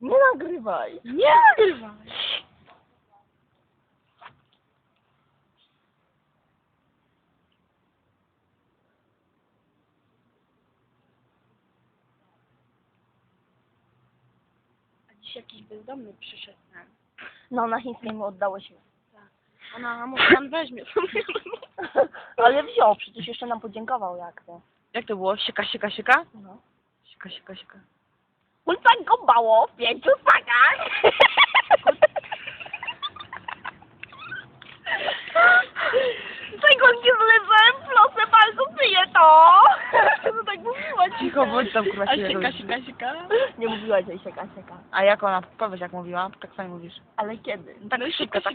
Nie nagrywaj. Nie nagrywaj. A dziś jakiś bezdomny przyszedł nam. No, na chińskiego oddałeś mi. Ona może pan weźmie. Ale wziął, przecież jeszcze nam podziękował jak to. Jak to było? Sieka, sieka, sieka? No. Sieka, sieka, sieka. Kulca gąbało w pięciu sakach. Tego nie czyje to? No tak mówiła ci. Cicho, bądź tam kurwa A się. Nie mówiła. A jak ona, powiedz jak mówiła, tak samo mówisz. Ale kiedy? Tak No szybko, tak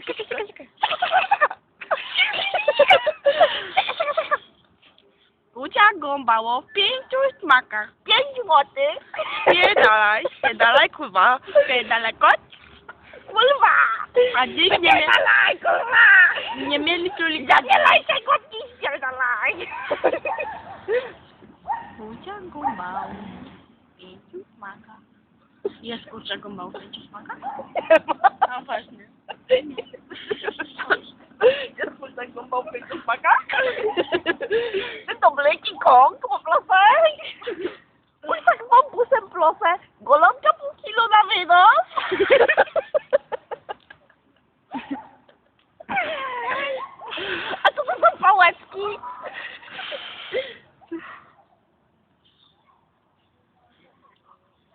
Lucia gąbało w pięciu smakach. Pięć złotych. Spierdalaj, spierdalaj kurwa. Daleko. Kurwa. A dziś nie, mie- Spierdalaj, kurwa. nie mieli królika. Zadzielaj się, kotki, spierdalaj. Lucia gąbało w pięciu smakach. Jest kurczak gąbał w pięciu smakach? No właśnie. Jest kurczak gąbał w pięciu smakach? Kong, po proszę. Kurczak z bambusem, proszę. Golonka pół kilo na wynos. A co to są pałeczki?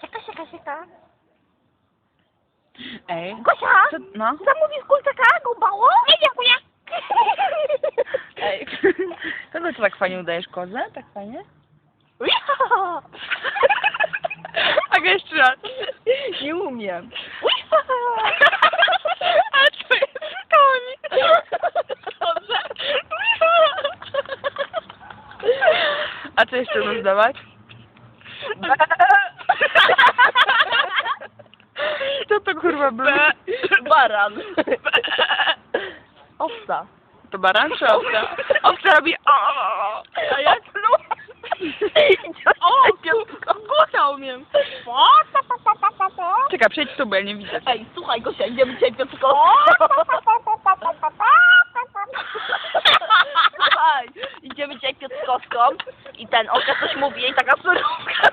Sieka, sieka, sieka. Ej. Gosia, Co, no? zamówisz kurczaka gąbało? Nie, dziękuję. Ej. Ty tak fajnie udajesz kozę? Tak fajnie? A jeszcze raz. Nie umiem. A co jest koni? Dobrze. A co jeszcze masz dawać? Co to kurwa było? Baran. Owca. To baran czy owca? Owca robi o. A jak? O, guta umiem. Czekaj, przejdź tu, bo ja nie widzę. Ej, słuchaj Gosia, idziemy dzisiaj Piotrko. Słuchaj, idziemy dzisiaj Piotrkowską i ten Oka coś mówi i taka surówka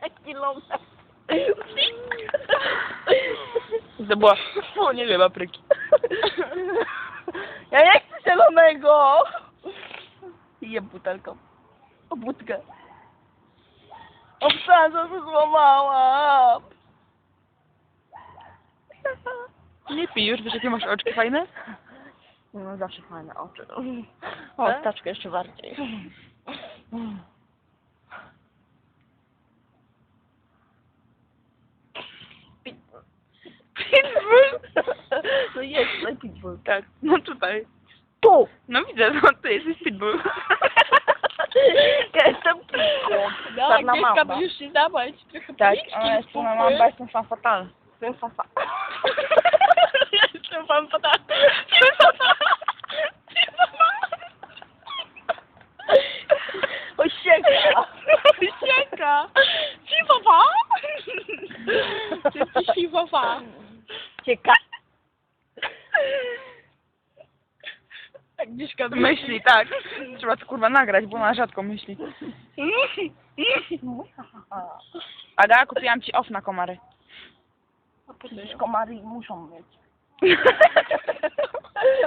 Tak kilometr. To była, o nie wiem, papryki. Ja nie chcę zielonego. Jem butelką. O budkę. Obsadzę się złamałam. Nie pij już, wiesz jakie masz oczki fajne? No zawsze fajne oczy. O, staczkę jeszcze bardziej. Pitbull. Pitbull? No jest, tutaj pitbull. Tak, no tutaj. Tu! No widzę, no ty jesteś pitbull. Ja jestem pitbull. No, Czarna Agnieszka mamba. by już się. Trochę Tak, policzki ona jest wpływy. moja mama, jestem fan fatal. Jestem fafa. Ja jestem pan podatny. Osieka! Sieka. Siwowa. Ty jesteś siwowa. Cieka... Myśli, tak. Trzeba to kurwa nagrać, bo ona rzadko myśli. Aga, kupiłam ci off na komary. Przecież komary muszą mieć.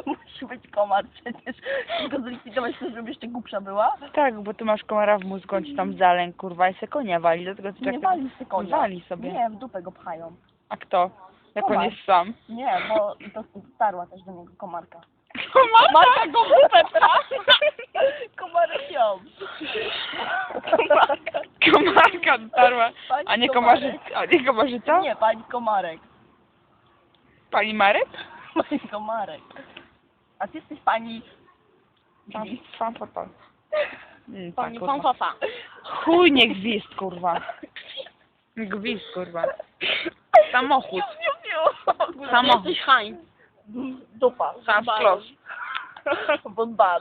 Musi być komar przecież. Tylko zlikwidować to, żeby jeszcze głupsza była. Tak, bo ty masz komara w mózgu, on ci tam zalęk, kurwa, i se konia wali, dlatego ty Nie tak... wali się konia. Wali sobie. Nie, w dupę go pchają. A kto? Jak on Komar. jest sam. Nie, bo to starła też do niego komarka. Komarka go dupę Komarek ją. Komarka. Komarka dotarła. Pani A nie komarek. komarzyca? A nie komarzyca? Nie, pani komarek. Pani Marek? Pani komarek. A ty jesteś pani... Fan, fan fatal. Mm, Pani tak, kurwa. fanfafa. Chuj nie gwizd, kurwa. Gwizd, kurwa. Samochód. Samochód. Jesteś hań. Dupa. Sam Bombado.